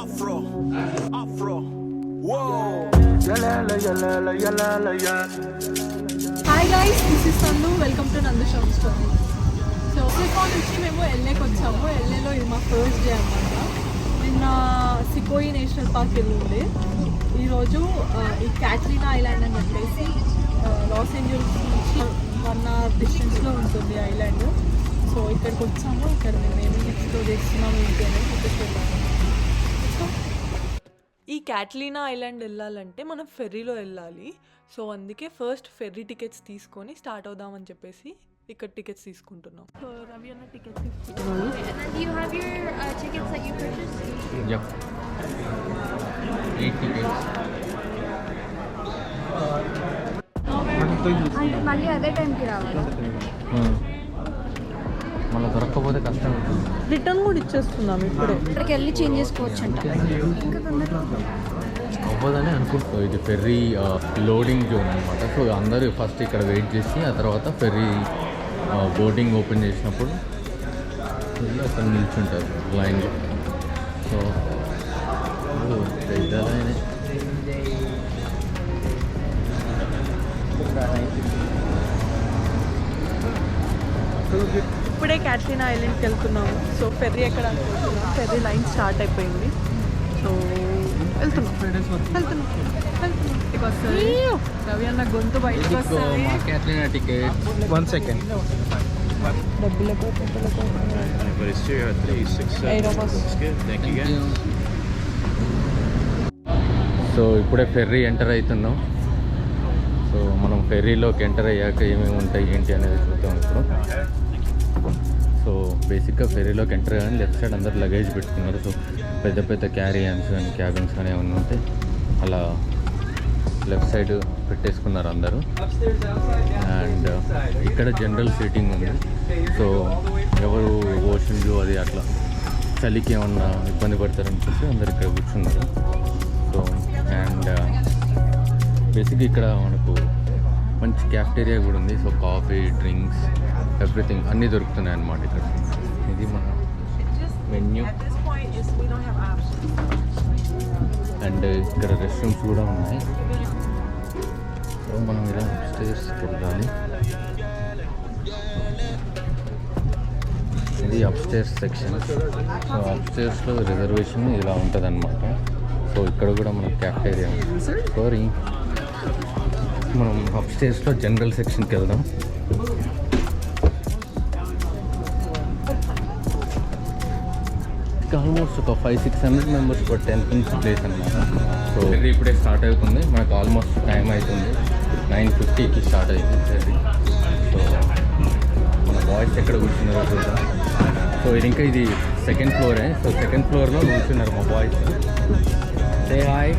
Afro, Afro, whoa. Hi guys this is Sandhu welcome to Nandu shop story so సికాన్ నుంచి మేము ఎల్ఏకి వచ్చాము. ఎల్ఏలో ఇది మా ఫస్ట్ డే అనమాట నిన్న సికోయి నేషనల్ పార్క్ వెళ్ళింది. ఈరోజు ఈ క్యాట్రీనా ఐలాండ్ అని చెప్పేసి లాస్ ఏంజల్స్ నుంచి వన్ అవర్ డిస్టెన్స్లో ఉంటుంది ఐలాండ్. సో ఇక్కడికి వచ్చాము. ఇక్కడ మేము ఏమేమి ఎక్స్ప్లోర్ చేస్తున్నాము ఏంటి అనేది చూపిస్తున్నాము ఈ క్యాట్లీనా ఐలాండ్ వెళ్ళాలంటే మనం ఫెర్రీలో వెళ్ళాలి. సో అందుకే ఫస్ట్ ఫెర్రీ టికెట్స్ తీసుకొని స్టార్ట్ అవుదామని చెప్పేసి ఇక్కడ టికెట్స్ తీసుకుంటున్నాం. సో రవి అన్న టికెట్స్ తీసుకుంటున్నాను అంటే మళ్ళీ అదే టైంకి రావాలి. మళ్ళీ దొరకకపోతే కష్టం. ఉంటుంది రిటర్న్ కూడా ఇచ్చేస్తున్నాం ఇప్పుడే. ఇక్కడికి వెళ్ళి చేంజ్ చేసుకోవచ్చు అంట ఇంకా తొందరగా అవ్వదని అనుకుంటున్నాం. ఇది ఫెర్రీ లోడింగ్ జోన్ అనమాట సో అందరూ ఫస్ట్ ఇక్కడ వెయిట్ చేసి ఆ తర్వాత ఫెర్రీ బోటింగ్ ఓపెన్ చేసినప్పుడు అక్కడ నిల్చుంటారు లైన్లో సో లైనే ఇప్పుడే క్యాట్లీనా ఐలాండ్కి వెళ్తున్నాము. సో ఫెర్రీ ఎక్కడ? అనుకుంటున్నాం ఫెర్రీ లైన్ స్టార్ట్ అయిపోయింది. సో వెళ్తున్నాం. వెళ్తున్నాం. గొంతు బయటకు వస్తుంది. డబ్బులకు you. Guys. సో ఇప్పుడే ఫెర్రీ ఎంటర్ అవుతున్నాం. మనం ఫెర్రీలోకి ఎంటర్ అయ్యాక ఏమేమి ఉంటాయి ఏంటి అనేది చూద్దాం ఇప్పుడు. సో బేసిక్గా ఫెర్రీలోకి ఎంటర్ అయ్యాని లెఫ్ట్ సైడ్ అందరు లగేజ్ పెట్టుకున్నారు. సో పెద్ద పెద్ద క్యారియన్స్ కానీ క్యాబిన్స్ కానీ ఏమైనా ఉంటే అలా లెఫ్ట్ సైడ్ పెట్టేసుకున్నారు అందరూ. అండ్ uh, ఇక్కడ జనరల్ సీటింగ్ ఉంది. సో ఎవరు ఓషన్ వ్యూ అది అట్లా చలికి ఏమన్నా ఇబ్బంది పడతారని చెప్పి అందరు ఇక్కడ కూర్చున్నారు. సో అండ్ బేసిక్ uh, ఇక్కడ మనకు మంచి క్యాఫ్టేరియా కూడా ఉంది. సో కాఫీ డ్రింక్స్ ఎవ్రీథింగ్ అన్నీ దొరుకుతున్నాయి అన్నమాట ఇక్కడ. ఇది మన మెన్యూ అండ్ ఇక్కడ రెస్ట్ రూమ్స్ కూడా ఉన్నాయి. సో మనం ఇలా స్టేర్స్ వెళ్ళాలి ఇది అప్స్టేర్స్ సెక్షన్ సో అప్స్టేర్స్లో రిజర్వేషన్ ఇలా ఉంటుంది అనమాట సో ఇక్కడ కూడా మన క్యాఫ్టేరియా సారీ మనం అప్స్టేర్స్లో జనరల్ సెక్షన్కి వెళ్దాం. ఆల్మోస్ట్ ఒక ఫైవ్ సిక్స్ హండ్రెడ్ మెంబర్స్ ఒక టెన్ పిన్స్ ప్లేస్ అనమాట సో ఫెర్రీ ఇప్పుడే స్టార్ట్ అవుతుంది. మనకు ఆల్మోస్ట్ టైం అవుతుంది. నైన్ ఫిఫ్టీకి స్టార్ట్ అవుతుంది సో మన బాయ్స్ ఎక్కడ కూర్చున్నారో చూద్దాం. సో ఇది ఇంకా ఇది సెకండ్ ఫ్లోరే సో సెకండ్ ఫ్లోర్లో కూర్చున్నారు మా బాయ్స్ సే హాయ్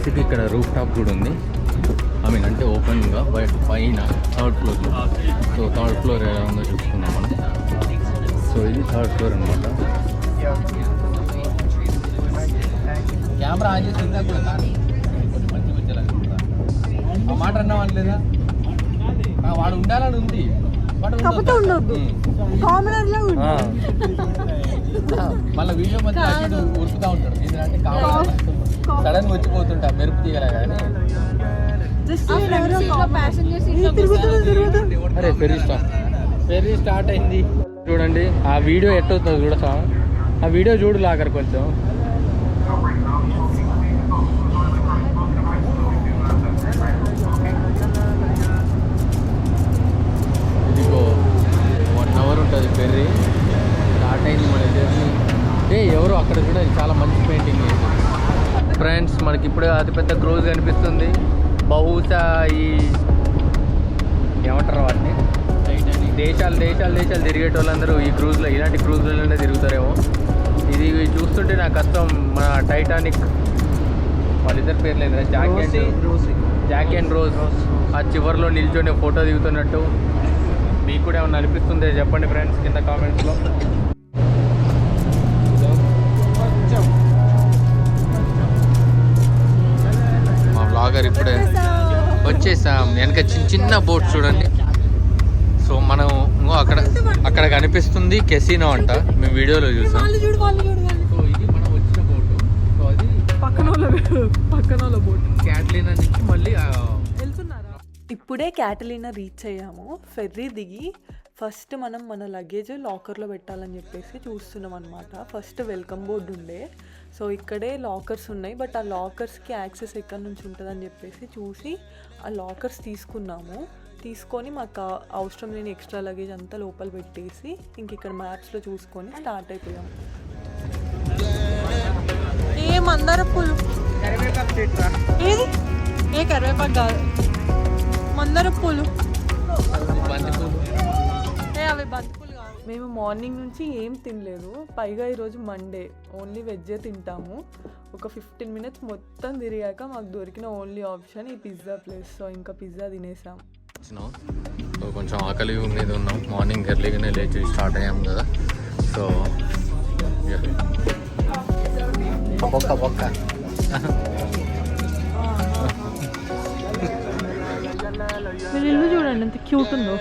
బేసిక్ ఇక్కడ రూఫ్ టాప్ కూడా ఉంది. ఐ మీన్ అంటే ఓపెన్గా బయట పైన థర్డ్ ఫ్లోర్లో సో థర్డ్ ఫ్లోర్ ఎలా ఉందో చూసుకుందాం మనం. సో ఇది థర్డ్ ఫ్లోర్ అనమాట కెమెరా ఆన్ చేసి ఇందాక కూడా మంచి వచ్చేలా మాట వాడు ఉండాలని ఉంది. వాడు కాకపోతే ఉండొద్దు. కామనర్ లా ఆ. మళ్ళీ వీడియో మధ్య ఉంటాడు. సడన్గా వచ్చిపోతుంటా మెరుపు తీగల కానీ అరే ఫెర్రీ స్టార్ట్. ఫెర్రీ స్టార్ట్ అయింది. చూడండి ఆ వీడియో ఎట్టవుతుందో చూడసా ఆ వీడియో చూడు లాగర్ కొంచెం. ఇదిగో వన్ అవర్ ఉంటుంది ఫెర్రీ. స్టార్ట్ అయింది మన జర్నీ. ఏ ఎవరు అక్కడ చూడండి చాలా మంచి పెయింటింగ్ ఫ్రెండ్స్ మనకి ఇప్పుడే అతిపెద్ద క్రూజ్ కనిపిస్తుంది. బహుశా ఈ ఏమంటారు వాటిని? దేశాలు దేశాలు దేశాలు తిరిగేట వాళ్ళందరూ ఈ క్రూజ్లో ఇలాంటి క్రూజ్లలోనే తిరుగుతారేమో. ఇది చూస్తుంటే నాకు కష్టం మన టైటానిక్ వాళ్ళిద్దరు పేర్లు ఏంటంటే Jack and Jack and Rose. ఆ చివరిలో నిల్చొని ఫోటో దిగుతున్నట్టు. మీకు కూడా ఏమన్నా అనిపిస్తుందే? చెప్పండి ఫ్రెండ్స్ కింద కామెంట్స్లో. సాగర్ ఇప్పుడే వచ్చేసాం. వెనక చిన్న చిన్న బోట్ చూడండి. సో మనం అక్కడ అక్కడ కనిపిస్తుంది కెసినో అంట. మేము వీడియోలో చూసాం. క్యాట్లీనా నుంచి మళ్ళీ ఇప్పుడే క్యాటలీనా రీచ్ అయ్యాము. ఫెర్రీ దిగి ఫస్ట్ మనం మన లగేజ్ లాకర్లో పెట్టాలని చెప్పేసి చూస్తున్నాం అనమాట ఫస్ట్ వెల్కమ్ బోర్డు ఉండే. సో ఇక్కడే లాకర్స్ ఉన్నాయి బట్ ఆ లాకర్స్కి యాక్సెస్ ఎక్కడి నుంచి ఉంటుందని చెప్పేసి చూసి ఆ లాకర్స్ తీసుకున్నాము. తీసుకొని మాకు అవసరం లేని ఎక్స్ట్రా లగేజ్ అంతా లోపల పెట్టేసి ఇంక ఇక్కడ మ్యాప్స్లో చూసుకొని స్టార్ట్ అయిపోయాము ఏ మందార పూలు? ఏది? ఏ కరివేపాకు కాదు. మందార పూలు? ఏ అవి కాదు మేము మార్నింగ్ నుంచి ఏం తినలేదు. పైగా ఈరోజు మండే. ఓన్లీ వెజ్జే తింటాము. ఒక ఫిఫ్టీన్ మినిట్స్ మొత్తం తిరిగాక మాకు దొరికిన ఓన్లీ ఆప్షన్ ఈ పిజ్జా ప్లేస్. సో ఇంకా పిజ్జా తినేసాం. సో కొంచెం ఆకలి మీద ఉన్నాం. మార్నింగ్ ఎర్లీగానే లేచి స్టార్ట్ అయ్యాం కదా. సో మీరు ఇల్లు చూడండి ఎంత క్యూట్ ఉందో.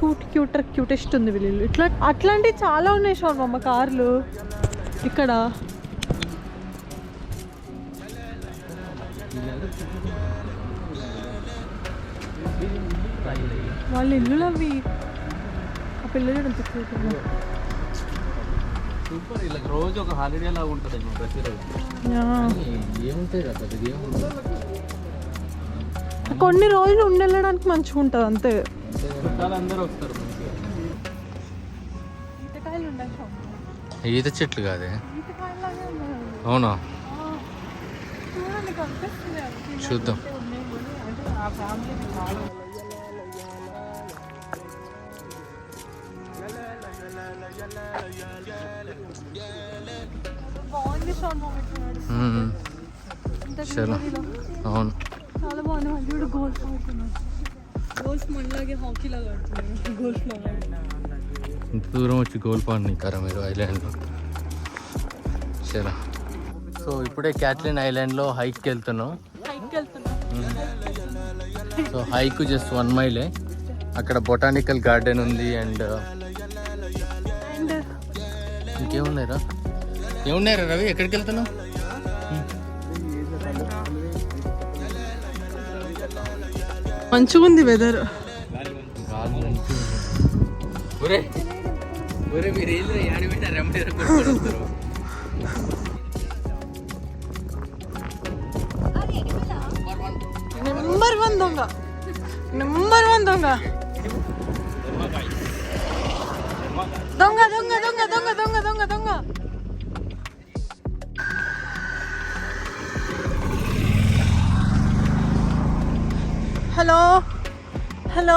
క్యూట్ క్యూటర్ క్యూటెస్ట్ ఉంది వీళ్ళు. ఇట్లా అట్లాంటివి చాలా ఉన్నాయి షోర్ అమ్మ కార్లు. ఇక్కడ. వాళ్ళ ఇల్లులు అవి ఆ పిల్లలు సూపర్ ఇలా రోజు ఒక హాలిడే లాగా ఉంటుంది ప్రతిరోజు. ఏముంటాయి కదా కొన్ని రోజులు ఉండెళ్ళడానికి మంచిగా ఉంటుంది అంతే. వెనకాలందరూ వస్తారు ఈత చెట్లు కాదే? అవునా? చూద్దాం. చలో. అవును. చాలా బాగుంది. మళ్ళీ గోల్స్ అవుతున్నాడు మనలాగే ఇంత దూరం వచ్చి గోల్పాడు నీకారా మీరు ఐలాండ్లో చలో సో ఇప్పుడే క్యాట్లిన్ ఐలాండ్లో హైక్కి వెళ్తున్నాం సో హైక్ జస్ట్ వన్ మైలే అక్కడ బొటానికల్ గార్డెన్ ఉంది అండ్ అండ్ ఇంకేమున్నాయిరా ఏమున్నాయిరా రవి ఎక్కడికి వెళ్తున్నావు మంచిగా ఉంది వెదర్ నెంబర్ వన్ దొంగ. నెంబర్ వన్ దొంగ. దొంగ దొంగ దొంగ దొంగ దొంగ దొంగ దొంగ. హలో. హలో.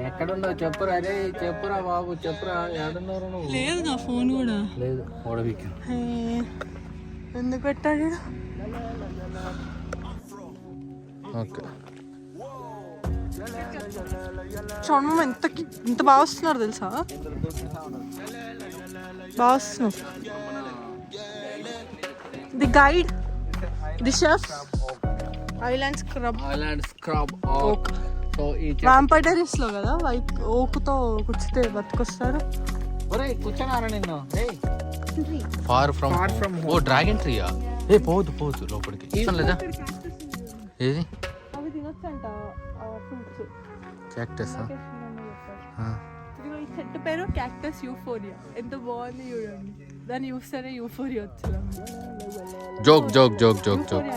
ఎక్కడున్నావు? చెప్పురా అరే చెప్పురా బాబు చెప్పురా. ఎక్కడున్నారు నువ్వు? లేదు నా ఫోన్ కూడా. లేదు ఓడవికి ఏ, ఎందుకు పెట్టాడు? ఓకే. చూడమ్మ ఎంత ఎంత బాగా వస్తున్నారు తెలుసా? బాగా వస్తున్నారు. The guide the chef island scrub island scrub oak so ఈ వాంపైటరీస్లో కదా వైట్ ఓకుతో కుచ్చితే బతుకొస్తారు. ఒరే కూర్చోనారా నిన్ను? ఫార్ ఫ్రమ్ ఓ డ్రాగన్ ట్రీయా? ఏ పోదు పోదు లోపలికి. ఇష్టం లేదా? ఏది? అవి తినొచ్చంట ఫ్రూట్స్ క్యాక్టస్ ఈ చెట్టు పేరు క్యాక్టస్ యూఫోరియా ఎంత బాగుంది చూడండి. దాన్ని చూస్తేనే యూఫోరియా వచ్చేలా joke joke joke joke joke?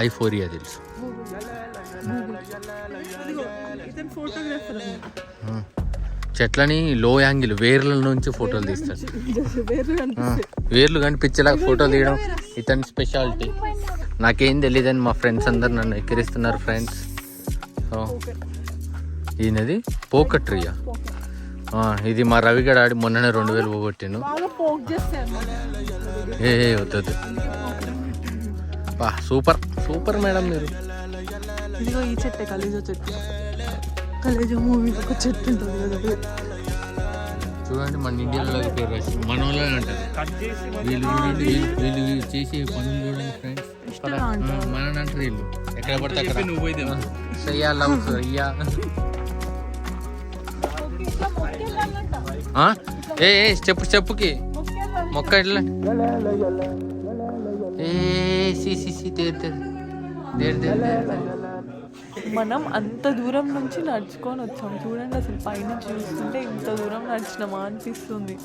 Euphoria తెలుసు. చెట్లని లో యాంగిల్ వేర్ల నుంచి ఫోటోలు తీస్తాడు వేర్లు కనిపించేలా ఫోటోలు తీయడం ఇతని స్పెషాలిటీ నాకేం తెలియదని మా ఫ్రెండ్స్ అందరు నన్ను ఎక్కిరిస్తున్నారు ఫ్రెండ్స్ ఈయనది పోక ట్రీయా ఇది మా రవిగడ ఆడి మొన్ననే రెండు వేలు అన్నమాట ఏ వద్దు బా సూపర్ సూపర్ మేడం మీరు. ఇదిగో ఈ చెట్టే కలేజో చెట్టు. కలేజో మూవీ ఒక చెట్టు ఉంటుంది కదా. చూడండి మన ఇండియాలో పేరు రాసి మన వాళ్ళే అంటారు వీళ్ళు చూడండి వీళ్ళు- చేసే పనులు చూడండి ఫ్రెండ్స్ మన అంటారు. వీళ్ళు. ఎక్కడ పడితే అక్కడ. నువ్వు పోయి. సయ్యా లవ్ సయ్యా. ఏ ఏ చెప్పు చెప్పుకి. మొక్కేళ్ళాలి. మొక్క ఇట్లా ఏ see see see there there there there there మనం అంత దూరం నుంచి నడుచుకొని వచ్చాం. చూడండి అసలు పైన చూస్తుంటే ఇంత దూరం నడిచినామా అనిపిస్తుంది.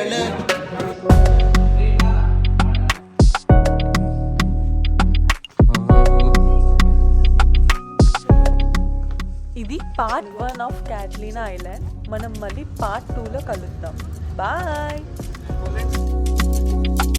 ఇది part one of Catalina island మనం మళ్ళీ పార్ట్ టూలో కలుద్దాం. బాయ్